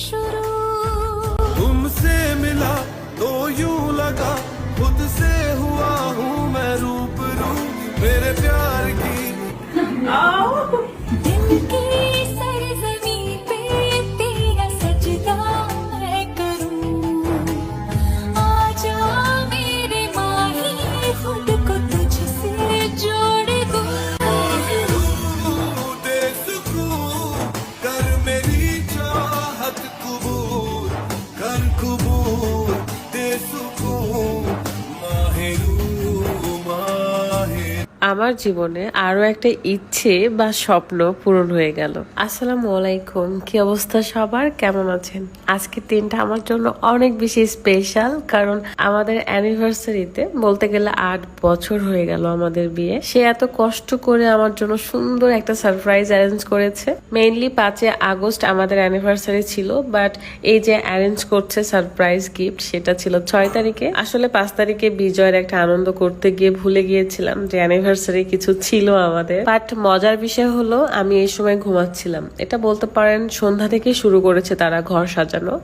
शुरू। तुमसे मिला तो यूँ लगा खुद से हुआ हूँ मैं रूप रूबरू। मेरे प्यार की दिन की আমার জীবনে আরও একটা ইচ্ছে বা স্বপ্ন পূরণ হয়ে গেল। আসসালামু আলাইকুম। কি অবস্থা সবার? কেমন আছেন? আজকের দিনটা আমার জন্য অনেক বেশি স্পেশাল কারণ আমাদের অ্যানিভার্সারিতে বলতে গেলে আট বছর হয়ে গেল আমাদের বিয়ে। সে এত কষ্ট করে আমার জন্য সুন্দর একটা সারপ্রাইজ অ্যারেঞ্জ করেছে। মেইনলি পাঁচে আগস্ট আমাদের অ্যানিভার্সারি ছিল বাট এই যে অ্যারেঞ্জ করছে সারপ্রাইজ গিফট সেটা ছিল ছয় তারিখে। আসলে পাঁচ তারিখে বিজয়ের একটা আনন্দ করতে গিয়ে ভুলে গিয়েছিলাম যে অ্যানিভার্সারি কিছু ছিল আমাদের। বাট মজার বিষয় হলো, আমি এই সময় ঘুমাচ্ছিলাম। এটা বলতে পারেন, সন্ধ্যা থেকে শুরু করেছে তারা ঘর সাজানো।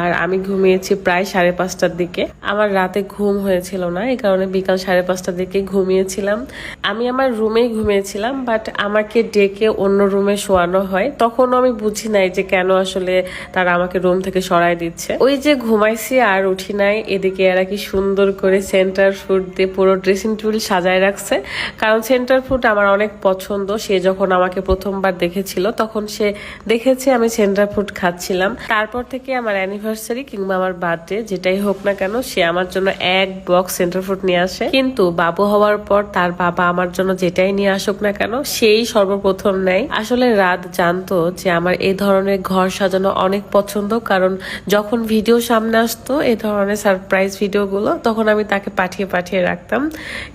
আর আমি ঘুমিয়েছি প্রায় সাড়ে পাঁচটার দিকে। আমার রাতে ঘুম হয়েছিল না, এই কারণে বিকাল সাড়ে পাঁচটার দিকে ঘুমিয়েছিলাম। আমি আমার রুমেই ঘুমিয়েছিলাম বাট আমাকে ডেকে অন্য রুমে শোয়ানো হয়। তখনও আমি বুঝি নাই যে কেন আসলে তারা আমাকে রুম থেকে সরাই দিচ্ছে। ওই যে ঘুমাইছি আর উঠি নাই, এদিকে এরা কি সুন্দর করে সেন্টার ফুড দিয়ে পুরো ড্রেসিং টেবিল সাজায় রাখছে। কারণ সেন্টার ফুড আমার অনেক পছন্দ। সে যখন আমাকে প্রথমবার দেখেছিল, তখন সে দেখেছে আমি সেন্টার ফুড খাচ্ছিলাম। তারপর থেকে আমার অ্যানিভার্সারি কিংবা আমার বার্থডে যেটাই হোক না কেন, সে আমার জন্য এক বক্স সেন্টার ফুড নিয়ে আসে। কিন্তু বাবু হওয়ার পর তার বাবা আমার জন্য যেটাই নিয়ে আসুক না কেন, সেই সর্বপ্রথম নেয়। আসলে রাত জানতো যে আমার এই ধরনের ঘর সাজানো অনেক পছন্দ, কারণ যখন ভিডিও সামনে আসতো এই ধরনের সারপ্রাইজ ভিডিওগুলো তখন আমি তাকে পাঠিয়ে পাঠিয়ে রাখতাম।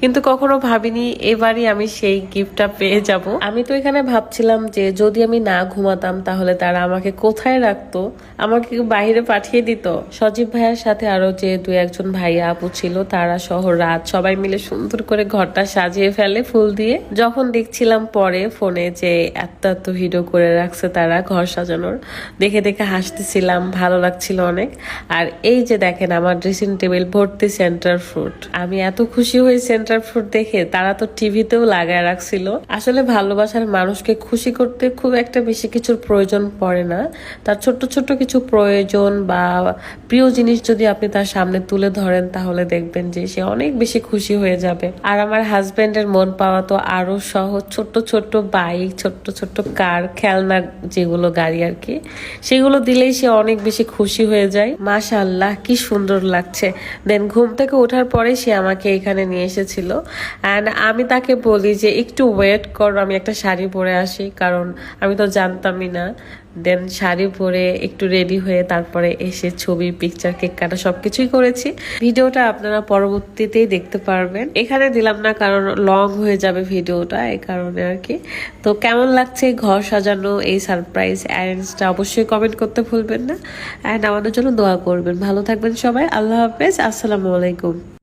কিন্তু কখনো ভাবিনি এবারই আমি সেই গিফটটা পেয়ে যাব। আমি তো এখানে ভাবছিলাম যে যদি আমি না ঘুমাতাম তাহলে তারা আমাকে কোথায় রাখতো? আমাকে বাইরে পাঠিয়ে দিত। সজীব ভাইয়ার সাথে আরও যে দু একজন ভাইয়া আপু ছিল, তারা সহ রাত সবাই মিলে সুন্দর করে ঘরটা সাজিয়ে ফেলে ফুল দিয়ে। যখন দেখছিলাম পরে ফোনে যে এত এত ভিডিও করে রাখছে তারা ঘর সাজানোর, দেখে দেখে হাসতেছিলাম, ভালো লাগছিল অনেক। আর এই যে দেখেন আমার ড্রেসিং টেবিল ভর্তি সেন্টার ফ্রুট আমি এত খুশি হই সেন্টার ফ্রুট দেখে, তারা তো টিভিতেও লাগায় রাখছিল। আসলে ভালোবাসার মানুষকে খুশি করতে খুব একটা বেশি কিছুর প্রয়োজন পড়ে না। তার ছোট্ট ছোট্ট কিছু প্রয়োজন বা প্রিয় জিনিস যদি আপনি তার সামনে তুলে ধরেন, তাহলে দেখবেন যে সে অনেক বেশি খুশি হয়ে যাবে। আর আমার হাজবেন্ডের মন পাওয়া তো আরও সহজ। ছোট্ট ছোট্ট বাইক, ছোট্ট ছোট্ট কার, খেলনা যেগুলো গাড়ি আর কি, সেগুলো দিলেই সে অনেক বেশি খুশি হয়ে যায়। মাশাআল্লাহ, কি সুন্দর লাগছে। দেন ঘুম থেকে ওঠার পরে সে আমাকে এখানে নিয়ে এসেছিল। অ্যান্ড আমি তাকে বলি যে, একটু ওয়েট করো, আমি একটা শাড়ি পরে আসি। কারণ আমি তো জানতামই না। দেন শাড়ি পরে একটু রেডি হয়ে তারপরে এসে ছবি পিকচার কেক কাটা সব কিছুই করেছি। ভিডিওটা আপনারা পরবর্তীতেই দেখতে পারবেন। এখানে দিলাম না কারণ লং হয়ে যাবে ভিডিওটা, এই কারণে আর কি। তো কেমন লাগছে ঘর সাজানো, এই সারপ্রাইজ অ্যারেঞ্জটা অবশ্যই কমেন্ট করতে ভুলবেন না। অ্যান্ড আমাদের জন্য দোয়া করবেন। ভালো থাকবেন সবাই। আল্লাহ হাফেজ। আসসালামু আলাইকুম।